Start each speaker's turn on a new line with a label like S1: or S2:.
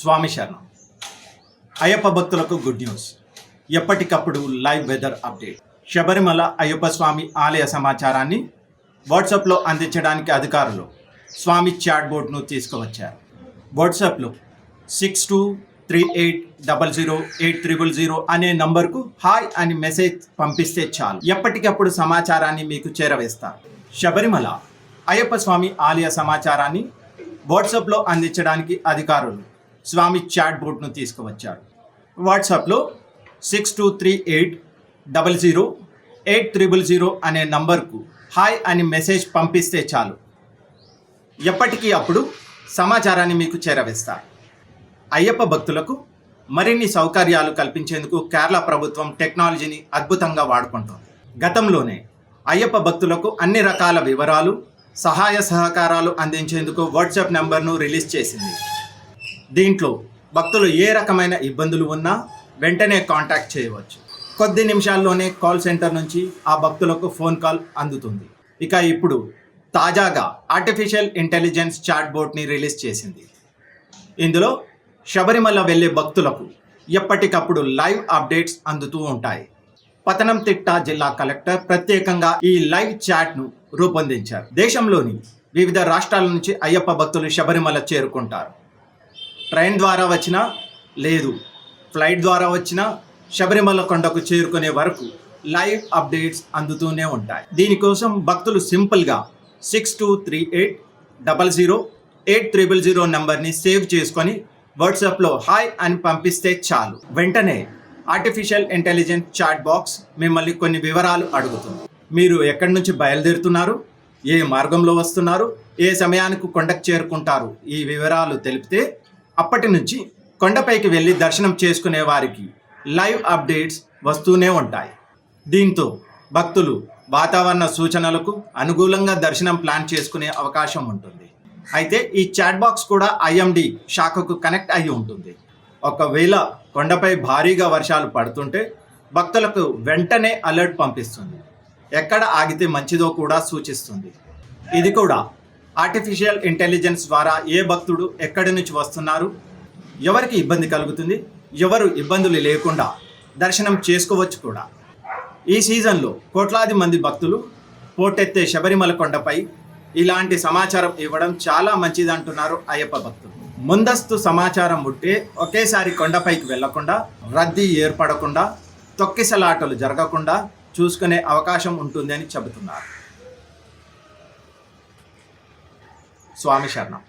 S1: స్వామి శరణం. అయ్యప్ప భక్తులకు good news ఎప్పటికప్పుడు live weather update Sabarimala Ayyappa Swamy ఆలయ సమాచారాన్ని వాట్సాప్లో అందించడానికి అధికారులు స్వామి చాట్ బోర్డ్ను తీసుకువచ్చారు. వాట్సాప్లో six two three eight double zero eight triple zero అనే నంబర్కు హాయ్ అని మెసేజ్ పంపిస్తే చాలు. ఎప్పటికప్పుడు సమాచారాన్ని మీకు చేరవేస్తారు శబరిమల అయ్యప్ప స్వామి ఆలయ సమాచారాన్ని వాట్సాప్లో అందించడానికి అధికారులు స్వామి చాట్ బోట్ను తీసుకువచ్చారు. వాట్సాప్లో six two three eight double zero eight triple zero అనే నంబర్కు హాయ్ అని మెసేజ్ పంపిస్తే చాలు. ఎప్పటికీ అప్పుడు సమాచారాన్ని మీకు చేరవేస్తారు అయ్యప్ప భక్తులకు మరిన్ని సౌకర్యాలు కల్పించేందుకు కేరళ ప్రభుత్వం టెక్నాలజీని అద్భుతంగా వాడుకుంటోంది. గతంలోనే అయ్యప్ప భక్తులకు అన్ని రకాల వివరాలు సహాయ సహకారాలు అందించేందుకు వాట్సాప్ నెంబర్ను రిలీజ్ చేసింది. దీంట్లో భక్తులు ఏ రకమైన ఇబ్బందులు ఉన్నా వెంటనే కాంటాక్ట్ చేయవచ్చు. కొద్ది నిమిషాల్లోనే కాల్ సెంటర్ నుంచి ఆ భక్తులకు ఫోన్ కాల్ అందుతుంది. ఇక ఇప్పుడు తాజాగా ఆర్టిఫిషియల్ ఇంటెలిజెన్స్ చాట్ బోర్డ్ని రిలీజ్ చేసింది. ఇందులో శబరిమల వెళ్ళే భక్తులకు ఎప్పటికప్పుడు లైవ్ అప్డేట్స్ అందుతూ ఉంటాయి. పతనంతిట్ట జిల్లా కలెక్టర్ ప్రత్యేకంగా ఈ లైవ్ చాట్ను రూపొందించారు. దేశంలోని వివిధ రాష్ట్రాల నుంచి అయ్యప్ప భక్తులు శబరిమల చేరుకుంటారు. ట్రైన్ ద్వారా వచ్చినా లేదు. ఫ్లైట్ ద్వారా వచ్చినా శబరిమల కొండకు చేరుకునే వరకు లైవ్ అప్డేట్స్ అందుతూనే ఉంటాయి. దీనికోసం భక్తులు సింపుల్గా six two three eight double zero eight triple zero నెంబర్ని సేవ్ చేసుకొని వాట్సాప్లో హాయ్ అని పంపిస్తే చాలు. వెంటనే ఆర్టిఫిషియల్ ఇంటెలిజెన్స్ చాట్ బాక్స్ మిమ్మల్ని కొన్ని వివరాలు అడుగుతుంది. మీరు ఎక్కడి నుంచి బయలుదేరుతున్నారు? ఏ మార్గంలో వస్తున్నారు? ఏ సమయానికి కొండకు చేరుకుంటారు? ఈ వివరాలు తెలిపితే అప్పటి నుంచి కొండపైకి వెళ్ళి దర్శనం చేసుకునే వారికి లైవ్ అప్డేట్స్ వస్తూనే ఉంటాయి. దీంతో భక్తులు వాతావరణ సూచనలకు అనుకూలంగా దర్శనం ప్లాన్ చేసుకునే అవకాశం ఉంటుంది. అయితే ఈ చాట్ బాక్స్ కూడా ఐఎండి శాఖకు కనెక్ట్ అయి ఉంటుంది. ఒకవేళ కొండపై భారీగా వర్షాలు పడుతుంటే భక్తులకు వెంటనే అలర్ట్ పంపిస్తుంది. ఎక్కడ ఆగితే మంచిదో కూడా సూచిస్తుంది. ఇది కూడా ఆర్టిఫిషియల్ ఇంటెలిజెన్స్ ద్వారా ఏ భక్తుడు ఎక్కడి నుంచి వస్తున్నారు? ఎవరికి ఇబ్బంది కలుగుతుంది? ఎవరు ఇబ్బందులు లేకుండా దర్శనం చేసుకోవచ్చు కూడా. ఈ సీజన్లో కోట్లాది మంది భక్తులు పోటెత్తే శబరిమల కొండపై ఇలాంటి సమాచారం ఇవ్వడం చాలా మంచిది అంటున్నారు అయ్యప్ప భక్తులు. ముందస్తు సమాచారం ఉంటే ఒకేసారి కొండపైకి వెళ్ళకుండా రద్దీ ఏర్పడకుండా తొక్కిసలాటలు జరగకుండా చూసుకునే అవకాశం ఉంటుందని చెబుతున్నారు. స్వామి శరణం.